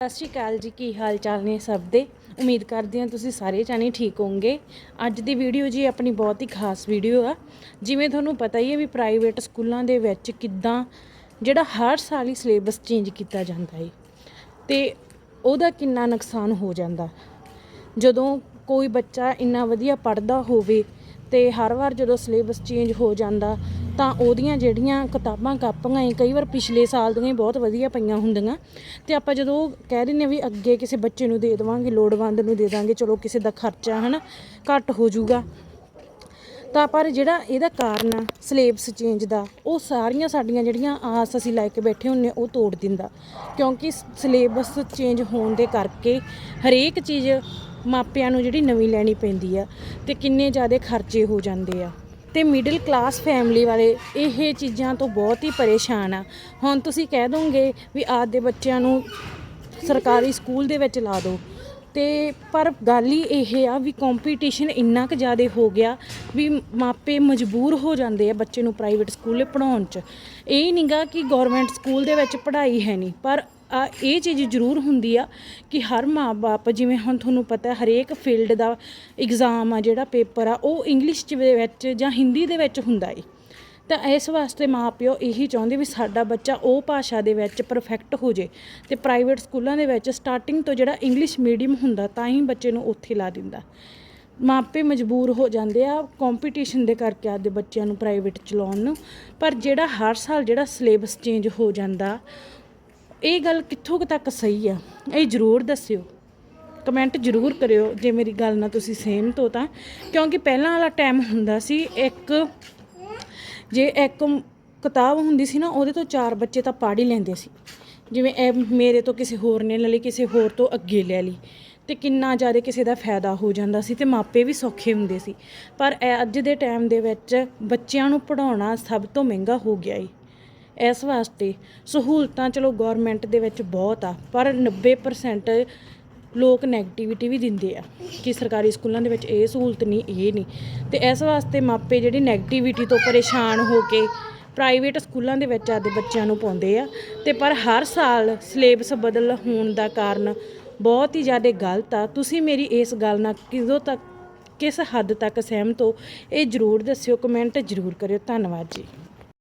ਸਤਿ ਸ਼੍ਰੀ ਅਕਾਲ ਜੀ, ਕੀ ਹਾਲ ਚਾਲ ਨੇ ਸਭ ਦੇ? ਉਮੀਦ ਕਰਦੇ ਹਾਂ ਤੁਸੀਂ ਸਾਰੇ ਜਾਣੇ ਠੀਕ ਹੋਵੋਗੇ। ਅੱਜ ਦੀ ਵੀਡੀਓ ਜੀ ਆਪਣੀ ਬਹੁਤ ਹੀ ਖਾਸ ਵੀਡੀਓ ਆ। ਜਿਵੇਂ ਤੁਹਾਨੂੰ ਪਤਾ ਹੀ ਹੈ ਵੀ ਪ੍ਰਾਈਵੇਟ ਸਕੂਲਾਂ ਦੇ ਵਿੱਚ ਕਿੱਦਾਂ ਜਿਹੜਾ ਹਰ ਸਾਲ ਹੀ ਸਿਲੇਬਸ ਚੇਂਜ ਕੀਤਾ ਜਾਂਦਾ ਹੈ ਤੇ ਉਹਦਾ ਕਿੰਨਾ ਨੁਕਸਾਨ ਹੋ ਜਾਂਦਾ। ਜਦੋਂ ਕੋਈ ਬੱਚਾ ਇੰਨਾ ਵਧੀਆ ਪੜ੍ਹਦਾ ਹੋਵੇ ਤੇ ਹਰ ਵਾਰ ਜਦੋਂ ਸਿਲੇਬਸ ਚੇਂਜ ਹੋ ਜਾਂਦਾ, ਤਾਂ ਉਹਦੀਆਂ ਜਿਹੜੀਆਂ ਕਿਤਾਬਾਂ ਕਾਪੀਆਂ ਏ ਕਈ ਵਾਰ ਪਿਛਲੇ ਸਾਲ ਦੀਆਂ ਹੀ ਬਹੁਤ ਵਧੀਆ ਪਈਆਂ ਹੁੰਦੀਆਂ। ਤੇ ਆਪਾਂ ਜਦੋਂ ਕਹਿ ਦਿੰਦੇ ਹਾਂ ਵੀ ਅੱਗੇ ਕਿਸੇ ਬੱਚੇ ਨੂੰ ਦੇ ਦੇਵਾਂਗੇ, ਲੋੜਵੰਦ ਨੂੰ ਦੇ ਦਾਂਗੇ, ਚਲੋ ਕਿਸੇ ਦਾ ਖਰਚਾ ਹਨਾ ਘੱਟ ਹੋ ਜਾਊਗਾ। ਤਾਂ ਪਰ ਜਿਹੜਾ ਇਹਦਾ ਕਾਰਨ ਆ, ਸਿਲੇਬਸ ਚੇਂਜ ਦਾ, ਉਹ ਸਾਰੀਆਂ ਸਾਡੀਆਂ ਜਿਹੜੀਆਂ ਆਸ ਅਸੀਂ ਲੈ ਕੇ ਬੈਠੇ ਹੁੰਨੇ ਉਹ ਤੋੜ ਦਿੰਦਾ। ਕਿਉਂਕਿ ਸਿਲੇਬਸ ਚੇਂਜ ਹੋਣ ਦੇ ਕਰਕੇ ਹਰੇਕ ਚੀਜ਼ ਮਾਪਿਆਂ ਨੂੰ ਜਿਹੜੀ ਨਵੀਂ ਲੈਣੀ ਪੈਂਦੀ ਆ ਤੇ ਕਿੰਨੇ ਜ਼ਿਆਦਾ ਖਰਚੇ ਹੋ ਜਾਂਦੇ ਆ। ਤੇ ਮਿਡਲ ਕਲਾਸ ਫੈਮਿਲੀ ਵਾਲੇ ਇਹ ਚੀਜ਼ਾਂ ਤੋਂ ਬਹੁਤ ਹੀ ਪਰੇਸ਼ਾਨ ਆ। ਹੁਣ ਤੁਸੀਂ ਕਹਿ ਦੋਗੇ ਵੀ ਆਪਦੇ ਬੱਚਿਆਂ ਨੂੰ ਸਰਕਾਰੀ ਸਕੂਲ ਦੇ ਵਿੱਚ ਲਾ ਦਿਓ। ਤੇ ਪਰ ਗੱਲ ਹੀ ਇਹ ਆ ਵੀ ਕੰਪੀਟੀਸ਼ਨ ਇੰਨਾ ਕੁ ਜ਼ਿਆਦਾ ਹੋ ਗਿਆ ਵੀ ਮਾਪੇ ਮਜਬੂਰ ਹੋ ਜਾਂਦੇ ਆ ਬੱਚੇ ਨੂੰ ਪ੍ਰਾਈਵੇਟ ਸਕੂਲੇ ਪੜਾਉਣ 'ਚ। ਇਹ ਨਹੀਂਗਾ ਕਿ ਗਵਰਨਮੈਂਟ ਸਕੂਲ ਦੇ ਵਿੱਚ ਪੜ੍ਹਾਈ ਹੈ ਨਹੀਂ, ਪਰ ਇਹ ਚੀਜ਼ ਜ਼ਰੂਰ ਹੁੰਦੀ ਆ ਕਿ ਹਰ ਮਾਂ-ਬਾਪ, ਜਿਵੇਂ ਹੁਣ ਤੁਹਾਨੂੰ ਪਤਾ ਹਰੇਕ ਫੀਲਡ ਦਾ ਐਗਜ਼ਾਮ ਆ, ਜਿਹੜਾ ਪੇਪਰ ਆ, ਉਹ ਇੰਗਲਿਸ਼ ਚ ਦੇ ਵਿੱਚ ਜਾਂ ਹਿੰਦੀ ਦੇ ਵਿੱਚ ਹੁੰਦਾ ਏ। ਤਾਂ ਇਸ ਵਾਸਤੇ ਮਾਪਿਓ ਇਹੀ ਚਾਹੁੰਦੇ ਵੀ ਸਾਡਾ ਬੱਚਾ ਉਹ ਭਾਸ਼ਾ ਦੇ ਵਿੱਚ ਪਰਫੈਕਟ ਹੋ ਜੇ ਤੇ ਪ੍ਰਾਈਵੇਟ ਸਕੂਲਾਂ ਦੇ ਵਿੱਚ ਸਟਾਰਟਿੰਗ ਤੋਂ ਜਿਹੜਾ ਇੰਗਲਿਸ਼ ਮੀਡੀਅਮ ਹੁੰਦਾ, ਤਾਂ ਹੀ ਬੱਚੇ ਨੂੰ ਉੱਥੇ ਲਾ ਦਿੰਦਾ। ਮਾਪੇ ਮਜਬੂਰ ਹੋ ਜਾਂਦੇ ਆ ਕੰਪੀਟੀਸ਼ਨ ਦੇ ਕਰਕੇ ਆਪਦੇ ਬੱਚਿਆਂ ਨੂੰ ਪ੍ਰਾਈਵੇਟ ਚਲਾਉਣ ਨੂੰ, ਪਰ ਜਿਹੜਾ ਹਰ ਸਾਲ ਜਿਹੜਾ ਸਿਲੇਬਸ ਚੇਂਜ ਹੋ ਜਾਂਦਾ ਇਹ ਗੱਲ ਕਿੱਥੋਂ ਤੱਕ ਸਹੀ ਆ? ਇਹ ਜ਼ਰੂਰ ਦੱਸਿਓ। ਕਮੈਂਟ ਜ਼ਰੂਰ ਕਰਿਓ, ਜੇ ਮੇਰੀ ਗੱਲ ਨਾਲ ਤੁਸੀਂ ਸਹਿਮਤ ਹੋ ਤਾਂ। ਕਿਉਂਕਿ ਪਹਿਲਾਂ ਵਾਲਾ ਟਾਈਮ ਹੁੰਦਾ ਸੀ, ਇੱਕ ਜੇ ਇੱਕ ਕਿਤਾਬ ਹੁੰਦੀ ਸੀ ਨਾ, ਉਹਦੇ ਤੋਂ ਚਾਰ ਬੱਚੇ ਤਾਂ ਪੜ੍ਹ ਹੀ ਲੈਂਦੇ ਸੀ। ਜਿਵੇਂ ਇਹ ਮੇਰੇ ਤੋਂ ਕਿਸੇ ਹੋਰ ਨੇ ਲੈ ਲਈ, ਕਿਸੇ ਹੋਰ ਤੋਂ ਅੱਗੇ ਲੈ ਲਈ। ਤੇ ਕਿੰਨਾ ਜ਼ਿਆਦਾ ਕਿਸੇ ਦਾ ਫਾਇਦਾ ਹੋ ਜਾਂਦਾ ਸੀ ਤੇ ਮਾਪੇ ਵੀ ਸੌਖੇ ਹੁੰਦੇ ਸੀ। ਪਰ ਅੱਜ ਦੇ ਟਾਈਮ ਦੇ ਵਿੱਚ ਬੱਚਿਆਂ ਨੂੰ ਪੜਾਉਣਾ ਸਭ ਤੋਂ ਮਹਿੰਗਾ ਹੋ ਗਿਆ ਏ। ਇਸ ਵਾਸਤੇ ਸਹੂਲਤਾਂ ਚਲੋ ਗਵਰਨਮੈਂਟ ਦੇ ਵਿੱਚ ਬਹੁਤ ਆ, ਪਰ 90% ਲੋਕ ਨੈਗੇਟਿਵਿਟੀ ਵੀ ਦਿੰਦੇ ਆ ਕਿ ਸਰਕਾਰੀ ਸਕੂਲਾਂ ਦੇ ਵਿੱਚ ਇਹ ਸਹੂਲਤ ਨਹੀਂ, ਇਹ ਨਹੀਂ। ਤੇ ਇਸ ਵਾਸਤੇ ਮਾਪੇ ਜਿਹੜੇ ਨੈਗੇਟਿਵਿਟੀ ਤੋਂ ਪਰੇਸ਼ਾਨ ਹੋ ਕੇ ਪ੍ਰਾਈਵੇਟ ਸਕੂਲਾਂ ਦੇ ਵਿੱਚ ਆਦੇ ਬੱਚਿਆਂ ਨੂੰ ਪਾਉਂਦੇ ਆ, ਤੇ ਪਰ ਹਰ ਸਾਲ ਸਿਲੇਬਸ ਬਦਲ ਹੋਣ ਦਾ ਕਾਰਨ ਬਹੁਤ ਹੀ ਜ਼ਿਆਦਾ ਗਲਤ ਆ। ਤੁਸੀਂ ਮੇਰੀ ਇਸ ਗੱਲ ਨਾਲ ਕਿਦੋਂ ਤੱਕ, ਕਿਸ ਹੱਦ ਤੱਕ ਸਹਿਮਤ ਹੋ, ਇਹ ਜ਼ਰੂਰ ਦੱਸਿਓ ਕਮੈਂਟ ਜ਼ਰੂਰ ਕਰਿਓ। ਧੰਨਵਾਦ ਜੀ।